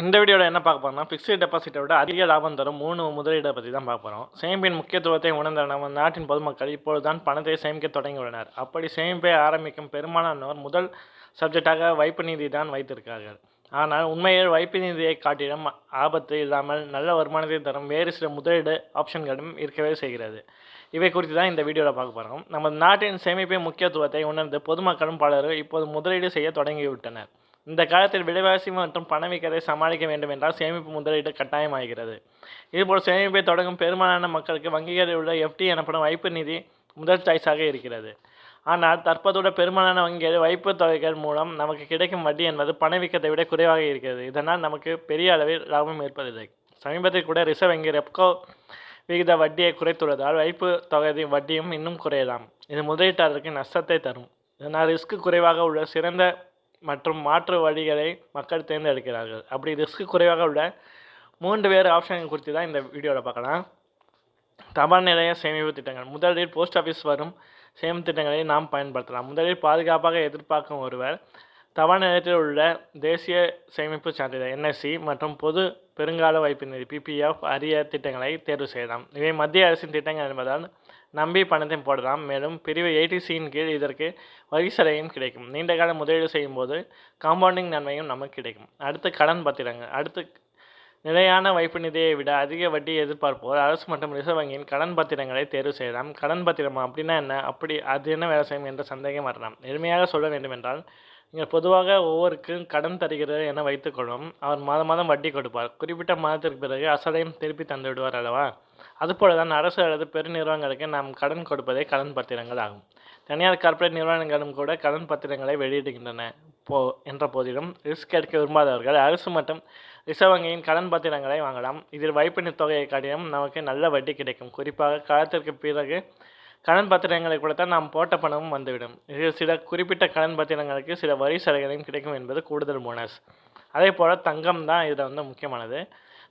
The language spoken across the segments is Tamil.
இந்த வீடியோவில் என்ன பார்க்க போறோம்னா ஃபிக்ஸ்டு டெபாசிட்டை விட அதிக லாபம் தரும் மூணு முதலீடை பற்றி தான் பார்க்க போகிறோம் சேமிப்பின் முக்கியத்துவத்தை உணர்ந்த நம்ம நாட்டின் பொதுமக்கள் இப்பொழுதுதான் பணத்தை சேமிக்க தொடங்கியுள்ளனர். அப்படி சேமிப்பை ஆரம்பிக்கும் பெரும்பாலானோர் முதல் சப்ஜெக்டாக வைப்பு நிதி தான் வைத்திருக்கிறார்கள். ஆனால் உண்மையில் வைப்பு நிதியை காட்டிலும் ஆபத்து இல்லாமல் நல்ல வருமானத்தை தரும் வேறு சில முதலீடு ஆப்ஷன்களும் இருக்கவே செய்கிறது. இவை குறித்து தான் இந்த வீடியோவில் பார்க்க போகிறோம் நமது நாட்டின் சேமிப்பின் முக்கியத்துவத்தை உணர்ந்து பொதுமக்களும் பலரும் இப்போது முதலீடு செய்ய தொடங்கிவிட்டனர். இந்த காலத்தில் விலைவாசி மற்றும் பணவீக்கத்தை சமாளிக்க வேண்டும் என்றால் சேமிப்பு முதலீடு கட்டாயமாகிறது. இதுபோல் சேமிப்பை தொடங்கும் பெரும்பாலான மக்களுக்கு வங்கிகளில் உள்ள எஃப்டி எனப்படும் வைப்பு நிதி முதல் சாய்ஸாக இருக்கிறது. ஆனால் தற்போதுள்ள பெரும்பாலான வங்கிகள் வைப்பு தொகைகள் மூலம் நமக்கு கிடைக்கும் வட்டி என்பது பணவீக்கத்தை விட குறைவாக இருக்கிறது. இதனால் நமக்கு பெரிய அளவில் லாபம் ஏற்பதில்லை சமீபத்தில் கூட ரிசர்வ் வங்கி ரெப்கோ விகித வட்டியை குறைத்துள்ளதால் வைப்பு தொகை வட்டியும் இன்னும் குறையலாம். இது முதலீட்டாளருக்கு நஷ்டத்தை தரும். இதனால் ரிஸ்க் குறைவாக உள்ள சிறந்த மற்றும் மாற்று வழிகளை மக்கள் தேர்ந்தெடுக்கிறார்கள். அப்படி ரிஸ்க் குறைவாக உள்ள மூன்று வேறு ஆப்ஷன்கள் குறித்து தான் இந்த வீடியோவில் பார்க்கலாம். தபால் நிலைய சேமிப்பு திட்டங்கள். முதலில் போஸ்ட் ஆஃபீஸ் வரும் சேமிப்பு திட்டங்களை நாம் பயன்படுத்தலாம். முதலில் பாதுகாப்பாக எதிர்பார்க்கும் ஒருவர் தபால் நிலையத்தில் உள்ள தேசிய சேமிப்பு சான்றிதழ் என்எஸ்சி மற்றும் பொது பெருங்கால வைப்பு நிதி பிபிஎஃப் அரிய திட்டங்களை தேர்வு செய்யலாம். இவை மத்திய அரசின் திட்டங்கள் என்பதால் நம்பி பணத்தை போடலாம். மேலும் பிரிவு எயிட்டிசியின் கீழ் இதற்கு வரிசலையும் கிடைக்கும். நீண்ட கால முதலீடு செய்யும் போது காம்பவுண்டிங் நன்மையும் நமக்கு கிடைக்கும். அடுத்து கடன் பத்திரங்கள். அடுத்து நிலையான வைப்பு நிதியை விட அதிக வட்டி எதிர்பார்ப்போர் அரசு மற்றும் ரிசர்வ் வங்கியின் கடன் பத்திரங்களை தேர்வு செய்யலாம். கடன் பத்திரமா அப்படின்னா என்ன? அப்படி அது என்ன வேலை செய்யும் என்ற சந்தேகம் வரலாம். எளிமையாக சொல்ல வேண்டுமென்றால் இங்கே பொதுவாக ஒவ்வொருக்கும் கடன் தருகிறது என வைத்துக்கொள்ளும். அவர் மாதம் மாதம் வட்டி கொடுப்பார். குறிப்பிட்ட மாதத்திற்கு பிறகு அசலையும் திருப்பி தந்து விடுவார் அல்லவா? அதுபோல தான் அரசு அல்லது பெருநிறுவனங்களுக்கு நாம் கடன் கொடுப்பதே கடன் பத்திரங்கள் ஆகும். தனியார் கார்ப்பரேட் நிறுவனங்களும் கூட கடன் பத்திரங்களை வெளியிடுகின்றன போ என்ற போதிலும் ரிஸ்க் எடுக்க விரும்பாதவர்கள் அரசு மற்றும் ரிசர்வ் வங்கியின் கடன் பத்திரங்களை வாங்கலாம். இதில் வைப்பின் தொகையை காட்டிலும் நமக்கு நல்ல வட்டி கிடைக்கும். குறிப்பாக காலத்திற்கு பிறகு கடன் பத்திரங்களை கொடுத்தால் நாம் போட்ட பணமும் வந்துவிடும். இது சில குறிப்பிட்ட கடன் பத்திரங்களுக்கு சில வரி சலுகைகளும் கிடைக்கும் என்பது கூடுதல் போனஸ் அதே போல் தங்கம் தான் இதில் வந்து முக்கியமானது.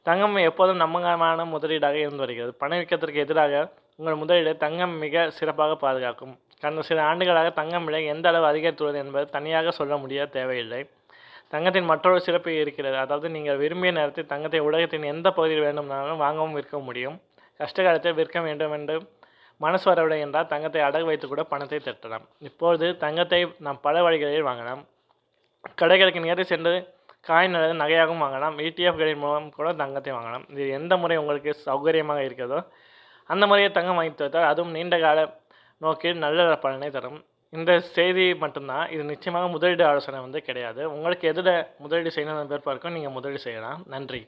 தங்கம் எப்போதும் நம்பகமான முதலீடாக இருந்து வருகிறது. பணவீக்கத்திற்கு எதிராக உங்கள் முதலீடு தங்கம் மிக சிறப்பாக பாதுகாக்கும். கடந்த சில ஆண்டுகளாக தங்கம் விலை எந்த அளவு அதிகரித்துள்ளது என்பது தனியாக சொல்ல முடிய தேவையில்லை. தங்கத்தின் மற்றொரு சிறப்பு இருக்கிறது. அதாவது நீங்கள் விரும்பிய நேரத்தில் தங்கத்தை உலகத்தின் எந்த பகுதியில் வேண்டுமானாலும் வாங்கவும் விற்க முடியும். கஷ்டகாலத்தில் விற்க வேண்டும் என்று மனசு வரவில்லை என்றால் தங்கத்தை அடகு வைத்து கூட பணத்தை திரட்டலாம். இப்பொழுது தங்கத்தை நாம் பல வழிகளில் வாங்கலாம். கடைகளுக்கு நேரில் சென்று காயின் அல்லது நகையாகவும் வாங்கலாம். இடிஎஃப்களின் மூலம் கூட தங்கத்தை வாங்கலாம். இது எந்த முறை உங்களுக்கு சௌகரியமாக இருக்கிறதோ அந்த முறையை தங்கம் வாங்கி வைத்தால் அதுவும் நீண்ட கால நோக்கில் நல்ல பலனை தரும். இந்த செய்தி மட்டும்தான். இது நிச்சயமாக முதலீடு ஆலோசனை வந்து கிடையாது. உங்களுக்கு எதில் முதலீடு செய்யணும் பேர் பார்க்கும் நீங்கள் முதலீடு செய்யலாம். நன்றி.